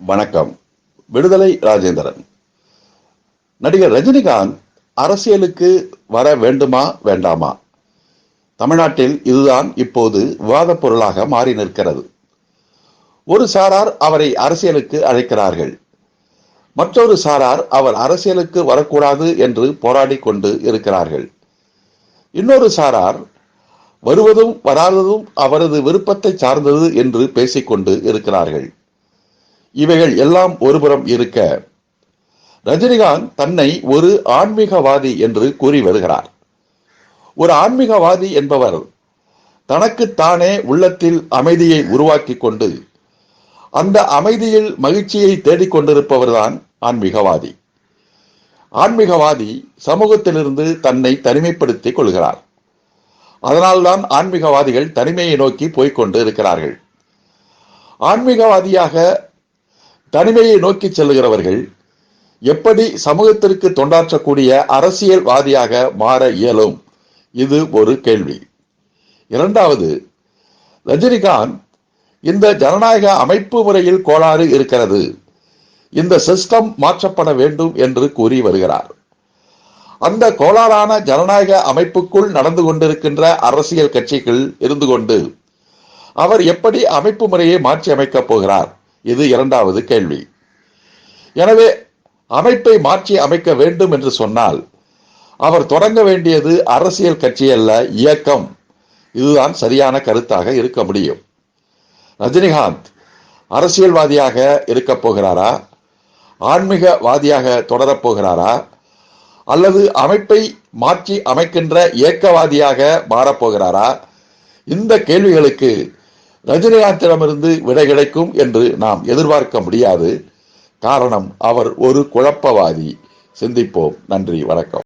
வணக்கம். விடுதலை ராஜேந்திரன். நடிகர் ரஜினிகாந்த் அரசியலுக்கு வர வேண்டுமா வேண்டாமா? தமிழ்நாட்டில் இதுதான் இப்போது விவாதப் பொருளாக மாறி நிற்கிறது. ஒரு சாரார் அவரை அரசியலுக்கு அழைக்கிறார்கள். மற்றொரு சாரார் அவர் அரசியலுக்கு வரக்கூடாது என்று போராடி கொண்டு இருக்கிறார்கள். இன்னொரு சாரார் வருவதும் வராததும் அவரது விருப்பத்தை சார்ந்தது என்று பேசிக்கொண்டு இருக்கிறார்கள். இவைகள் எல்லாம் ஒருபுறம் இருக்க. ரஜினிகாந்த் தன்னை ஒரு ஆன்மீகவாதி என்று கூறி வருகிறார். ஒரு ஆன்மீகவாதி என்பவர் தனக்கு தானே உள்ளத்தில் அமைதியை உருவாக்கி கொண்டு அந்த அமைதியில் மகிழ்ச்சியை தேடிக்கொண்டிருப்பவர்தான் ஆன்மீகவாதி. ஆன்மீகவாதி சமூகத்திலிருந்து தன்னை தனிமைப்படுத்திக் கொள்கிறார். அதனால்தான் ஆன்மீகவாதிகள் தனிமையை நோக்கி போய்கொண்டு இருக்கிறார்கள். ஆன்மீகவாதியாக தனிமையை நோக்கி செல்லுகிறவர்கள் எப்படி சமூகத்திற்கு தொண்டாற்றக்கூடிய அரசியல்வாதியாக மாற இயலும்? இது ஒரு கேள்வி. இரண்டாவது ரஜினிகாந்த் இந்த ஜனநாயக அமைப்பு முறையில் கோளாறு இருக்கிறது. இந்த சிஸ்டம் மாற்றப்பட வேண்டும் என்று கூறி வருகிறார். அந்த கோளாறான ஜனநாயக அமைப்புக்குள் நடந்து கொண்டிருக்கின்ற அரசியல் கட்சிகள் இருந்து கொண்டு அவர் எப்படி அமைப்பு முறையை மாற்றி அமைக்கப் போகிறார்? இது இரண்டாவது கேள்வி. எனவே அமைப்பை மாற்றி அமைக்க வேண்டும் என்று சொன்னால் அவர் தொடங்க வேண்டியது அரசியல் கட்சி அல்ல இயக்கம். இதுதான் சரியான கருத்தாக இருக்க முடியும். ரஜினிகாந்த் அரசியல்வாதியாக இருக்க போகிறாரா? ஆன்மீகவாதியாக தொடரப் போகிறாரா? அல்லது அமைப்பை மாற்றி அமைக்கின்ற இயக்கவாதியாக மாறப்போகிறாரா இந்த கேள்விகளுக்கு ரஜினிகாந்திடமிருந்து விடை கிடைக்கும் என்று நாம் எதிர்பார்க்க முடியாது. காரணம் அவர் ஒரு குழப்பவாதி. சிந்திப்போம். நன்றி வணக்கம்.